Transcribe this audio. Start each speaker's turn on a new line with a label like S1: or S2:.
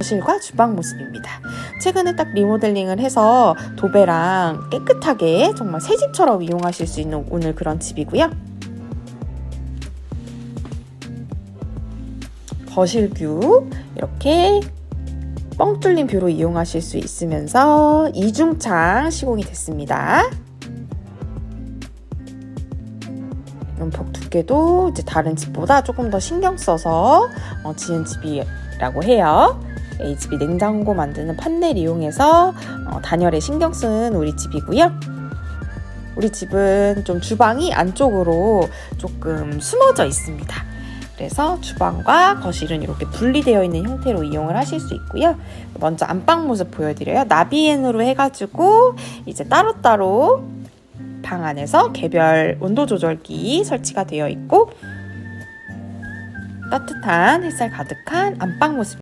S1: 거실과 주방 모습입니다. 최근에 딱 리모델링을 해서 도배랑 깨끗하게 정말 새 집처럼 이용하실 수 있는 오늘 그런 집이고요. 거실 뷰 이렇게 뻥 뚫린 뷰로 이용하실 수 있으면서 이중창 시공이 됐습니다. 벽 두께도 이제 다른 집보다 조금 더 신경 써서 어, 지은 집이라고 해요. 이 집이 냉장고 만드는 판넬 이용해서 어, 단열에 신경 쓴 우리 집이고요. 우리 집은 좀 주방이 안쪽으로 조금 숨어져 있습니다. 그래서 주방과 거실은 이렇게 분리되어 있는 형태로 이용을 하실 수 있고요. 먼저 안방 모습 보여드려요. 나비엔으로 해가지고 이제 따로따로 방 안에서 개별 온도 조절기 설치가 되어 있고 따뜻한 햇살 가득한 안방 모습